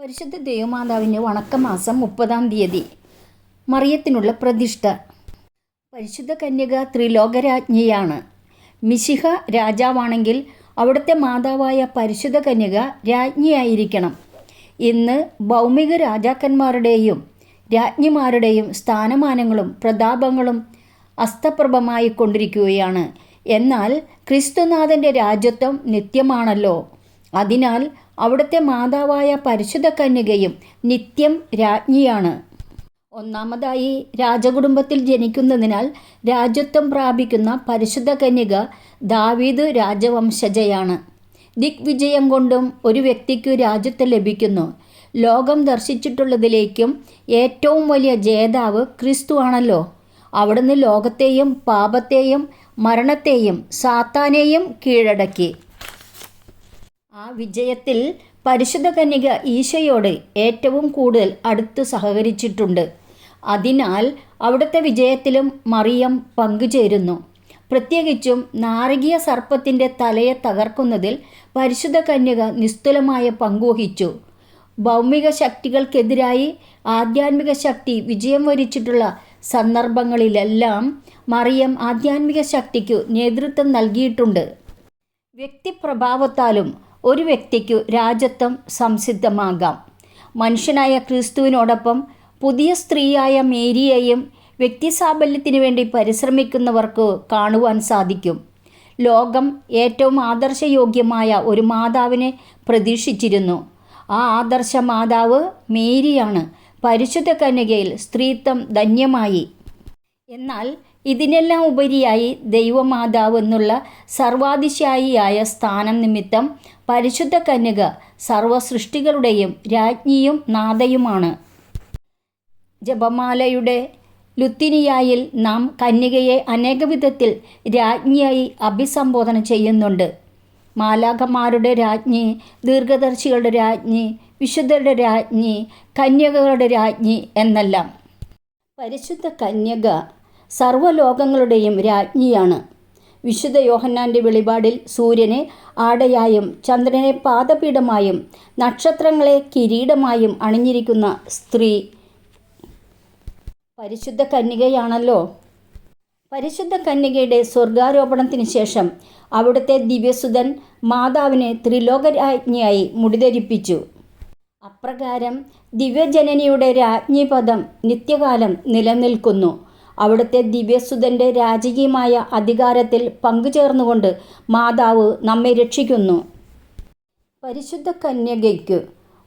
പരിശുദ്ധ ദേവമാതാവിന്റെ വണക്കമാസം മുപ്പതാം തീയതി. മറിയത്തിനുള്ള പ്രതിഷ്ഠ. പരിശുദ്ധ കന്യക ത്രിലോകരാജ്ഞിയാണ്. മിശിഹ രാജാവാണെങ്കിൽ അവിടുത്തെ മാതാവായ പരിശുദ്ധ കന്യക രാജ്ഞിയായിരിക്കണം. ഇന്ന് ഭൗമിക രാജാക്കന്മാരുടെയും രാജ്ഞിമാരുടെയും സ്ഥാനമാനങ്ങളും പ്രതാപങ്ങളും അസ്തപ്രഭമായി കൊണ്ടിരിക്കുകയാണ് എന്നാൽ ക്രിസ്തുനാഥന്റെ രാജ്യത്വം നിത്യമാണല്ലോ. അതിനാൽ അവിടുത്തെ മാതാവായ പരിശുദ്ധ കന്യകയും നിത്യം രാജ്ഞിയാണ്. ഒന്നാമതായി രാജകുടുംബത്തിൽ ജനിക്കുന്നതിനാൽ രാജ്യത്വം പ്രാപിക്കുന്ന പരിശുദ്ധ കന്യക ദാവീദ് രാജവംശജയാണ്. ദിഗ്വിജയം കൊണ്ടും ഒരു വ്യക്തിക്ക് രാജ്യത്വം ലഭിക്കുന്നു. ലോകം ദർശിച്ചിട്ടുള്ളതിലേക്കും ഏറ്റവും വലിയ ജേതാവ് ക്രിസ്തു ആണല്ലോ. അവിടുന്ന് ലോകത്തെയും പാപത്തെയും മരണത്തെയും സാത്താനെയും കീഴടക്കി. ആ വിജയത്തിൽ പരിശുദ്ധ കന്യക ഈശയോട് ഏറ്റവും കൂടുതൽ അടുത്ത് സഹകരിച്ചിട്ടുണ്ട്. അതിനാൽ അവിടുത്തെ വിജയത്തിലും മറിയം പങ്കുചേരുന്നു. പ്രത്യേകിച്ചും നാരകീയ സർപ്പത്തിന്റെ തലയെ തകർക്കുന്നതിൽ പരിശുദ്ധ കന്യക നിസ്തുലമായ പങ്കുവഹിച്ചു ഭൗമിക ശക്തികൾക്കെതിരായി ആധ്യാത്മിക ശക്തി വിജയം വരിച്ചിട്ടുള്ള സന്ദർഭങ്ങളിലെല്ലാം മറിയം ആധ്യാത്മിക ശക്തിക്കു നേതൃത്വം നൽകിയിട്ടുണ്ട്. വ്യക്തിപ്രഭാവത്താലും ഒരു വ്യക്തിക്കു രാജ്യത്വം സംസിദ്ധമാകാം. മനുഷ്യനായ ക്രിസ്തുവിനോടൊപ്പം പുതിയ സ്ത്രീയായ മേരിയെയും വ്യക്തിസാബല്യത്തിന് വേണ്ടി പരിശ്രമിക്കുന്നവർക്ക് കാണുവാൻ സാധിക്കും. ലോകം ഏറ്റവും ആദർശയോഗ്യമായ ഒരു മാതാവിനെ പ്രതീക്ഷിച്ചിരുന്നു. ആ ആദർശ മാതാവ് മേരിയാണ്. പരിശുദ്ധ കന്യകയിൽ സ്ത്രീത്വം ധന്യമായി. എന്നാൽ ഇതിനെല്ലാം ഉപരിയായി ദൈവമാതാവ് എന്നുള്ള സർവാതിശായിയായ സ്ഥാനം നിമിത്തം പരിശുദ്ധ കന്യക സർവസൃഷ്ടികളുടെയും രാജ്ഞിയും നാഥയുമാണ്. ജപമാലയുടെ ലുത്തിനിയായിൽ നാം കന്യകയെ അനേകവിധത്തിൽ രാജ്ഞിയായി അഭിസംബോധന ചെയ്യുന്നുണ്ട്. മാലാഖമാരുടെ രാജ്ഞി ദീർഘദർശികളുടെ രാജ്ഞി വിശുദ്ധരുടെ രാജ്ഞി കന്യകകളുടെ രാജ്ഞി എന്നെല്ലാം. പരിശുദ്ധ കന്യക സർവലോകങ്ങളുടെയും രാജ്ഞിയാണ്. വിശുദ്ധ യോഹന്നാന്റെ വെളിപാടിൽ സൂര്യനെ ആടയായും ചന്ദ്രനെ പാദപീഠമായും നക്ഷത്രങ്ങളെ കിരീടമായും അണിഞ്ഞിരിക്കുന്ന സ്ത്രീ പരിശുദ്ധ കന്യകയാണല്ലോ. പരിശുദ്ധ കന്യകയുടെ സ്വർഗാരോപണത്തിന് ശേഷം അവിടുത്തെ ദിവ്യസുതൻ മാതാവിനെ ത്രിലോകരാജ്ഞിയായി മുടിധരിപ്പിച്ചു. അപ്രകാരം ദിവ്യജനനിയുടെ രാജ്ഞിപദം നിത്യകാലം നിലനിൽക്കുന്നു. അവിടുത്തെ ദിവ്യസുതന്റെ രാജകീയമായ അധികാരത്തിൽ പങ്കുചേർന്നുകൊണ്ട് മാതാവ് നമ്മെ രക്ഷിക്കുന്നു. പരിശുദ്ധ കന്യകയ്ക്ക്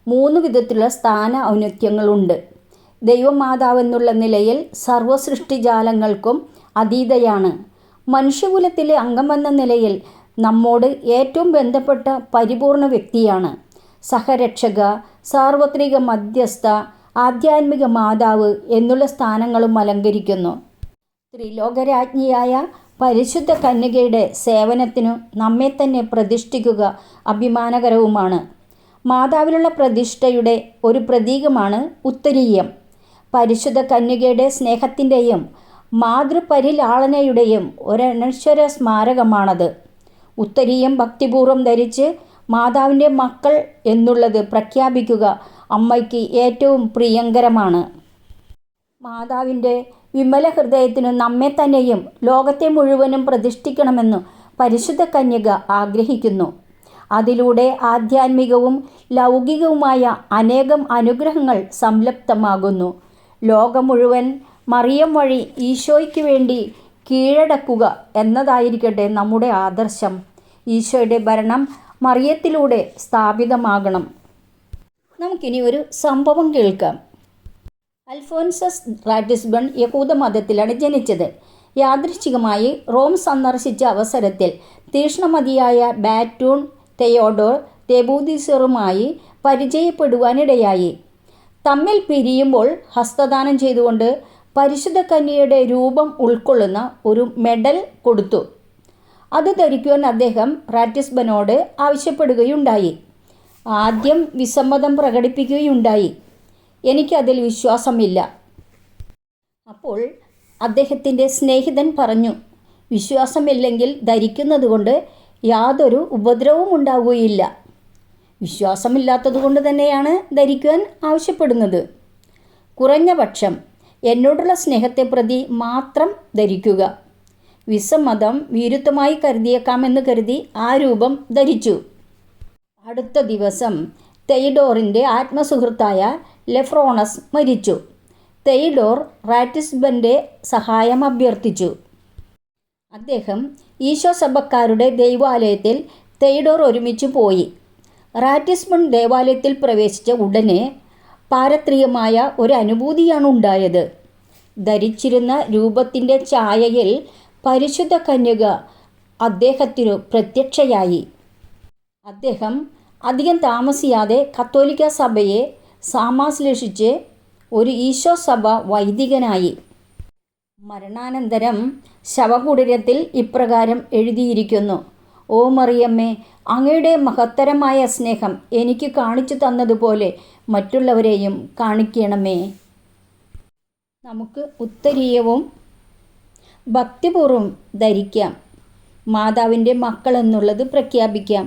മൂന്ന് വിധത്തിലുള്ള സ്ഥാന ഔന്നത്യങ്ങളുണ്ട്. ദൈവമാതാവ് എന്നുള്ള നിലയിൽ സർവസൃഷ്ടിജാലങ്ങൾക്കും അതീതയാണ്. മനുഷ്യകുലത്തിലെ അംഗമെന്ന നിലയിൽ നമ്മോട് ഏറ്റവും ബന്ധപ്പെട്ട പരിപൂർണ വ്യക്തിയാണ്. സഹരക്ഷക സാർവത്രിക മധ്യസ്ഥ ആധ്യാത്മിക മാതാവ് എന്നുള്ള സ്ഥാനങ്ങളും അലങ്കരിക്കുന്നു. ത്രിലോകരാജ്ഞിയായ പരിശുദ്ധ കന്യകയുടെ സേവനത്തിനു നമ്മെ തന്നെ പ്രതിഷ്ഠിക്കുക അഭിമാനകരവുമാണ്. മാതാവിലുള്ള പ്രതിഷ്ഠയുടെ ഒരു പ്രതീകമാണ് ഉത്തരീയം. പരിശുദ്ധ കന്യകയുടെ സ്നേഹത്തിന്റെയും മാതൃപരിലാളനയുടെയും ഒരനശ്വര സ്മാരകമാണത്. ഉത്തരീയം ഭക്തിപൂർവം ധരിച്ച് മാതാവിന്റെ മക്കൾ എന്നുള്ളത് പ്രഖ്യാപിക്കുക അമ്മയ്ക്ക് ഏറ്റവും പ്രിയങ്കരമാണ്. മാതാവിന്റെ വിമല ഹൃദയത്തിനു നമ്മെ തന്നെയും ലോകത്തെ മുഴുവനും പ്രതിഷ്ഠിക്കണമെന്നു പരിശുദ്ധ കന്യക ആഗ്രഹിക്കുന്നു. അതിലൂടെ ആധ്യാത്മികവും ലൗകികവുമായ അനേകം അനുഗ്രഹങ്ങൾ സംലപ്തമാകുന്നു. ലോകം മുഴുവൻ മറിയം വഴി ഈശോയ്ക്ക് വേണ്ടി കീഴടക്കുക എന്നതായിരിക്കട്ടെ നമ്മുടെ ആദർശം. ഈശോയുടെ ഭരണം മറിയത്തിലൂടെ സ്ഥാപിതമാകണം. നമുക്കിനി ഒരു സംഭവം കേൾക്കാം. അൽഫോൻസസ് റാറ്റിസ്ബൺ യഹൂദ മതത്തിലാണ് ജനിച്ചത്. യാദൃശ്ചികമായി റോം സന്ദർശിച്ച അവസരത്തിൽ തീഷ്ണമതിയായ ബാറ്റൂൺ തെയോഡോർ തെബൂദിസറുമായി പരിചയപ്പെടുവാനിടയായി. തമ്മിൽ പിരിയുമ്പോൾ ഹസ്തദാനം ചെയ്തുകൊണ്ട് പരിശുദ്ധ കന്യയുടെ രൂപം ഉൾക്കൊള്ളുന്ന ഒരു മെഡൽ കൊടുത്തു. അത് ധരിക്കുവാൻ അദ്ദേഹം റാറ്റിസ്ബനോട് ആവശ്യപ്പെടുകയുണ്ടായി. ആദ്യം വിസമ്മതം പ്രകടിപ്പിക്കുകയുണ്ടായി. എനിക്കതിൽ വിശ്വാസമില്ല. അപ്പോൾ അദ്ദേഹത്തിന്റെ സ്നേഹിതൻ പറഞ്ഞു വിശ്വാസമില്ലെങ്കിൽ ധരിക്കുന്നത് കൊണ്ട് യാതൊരു ഉപദ്രവവും ഉണ്ടാവുകയില്ല. വിശ്വാസമില്ലാത്തതുകൊണ്ട് തന്നെയാണ് ധരിക്കുവാൻ ആവശ്യപ്പെടുന്നത്. കുറഞ്ഞ പക്ഷം എന്നോടുള്ള സ്നേഹത്തെ പ്രതി മാത്രം ധരിക്കുക. വിസമ്മതം വീരുത്വമായി കരുതിയേക്കാമെന്ന് കരുതി ആ രൂപം ധരിച്ചു. അടുത്ത ദിവസം തെയ്ഡോറിന്റെ ആത്മസുഹൃത്തായ ലെഫ്രോണസ് മരിച്ചു. തെയ്ഡോർ റാറ്റിസ്ബന്റെ സഹായം അഭ്യർത്ഥിച്ചു. അദ്ദേഹം ഈശോ സഭക്കാരുടെ ദൈവാലയത്തിൽ തെയ്ഡോർ ഒരുമിച്ച് പോയി. റാറ്റിസ്ബൺ ദേവാലയത്തിൽ പ്രവേശിച്ച ഉടനെ പാരത്രീയമായ ഒരു അനുഭൂതിയാണ് ഉണ്ടായത്. ധരിച്ചിരുന്ന രൂപത്തിന്റെ ഛായയിൽ പരിശുദ്ധ കന്യക അദ്ദേഹത്തിനു പ്രത്യക്ഷയായി. അദ്ദേഹം അധികം താമസിയാതെ കത്തോലിക്ക സഭയെ സാമാശ്ലേഷിച്ച് ഒരു ഈശോ സഭ വൈദികനായി. മരണാനന്തരം ശവകുടീരത്തിൽ ഇപ്രകാരം എഴുതിയിരിക്കുന്നു. ഓ മറിയമ്മേ അങ്ങയുടെ മഹത്തരമായ സ്നേഹം എനിക്ക് കാണിച്ചു തന്നതുപോലെ മറ്റുള്ളവരെയും കാണിക്കണമേ. നമുക്ക് ഉത്തരീയവും ഭക്തിപൂർവം ധരിക്കാം. മാതാവിന്റെ മക്കളെന്നുള്ളത് പ്രഖ്യാപിക്കാം.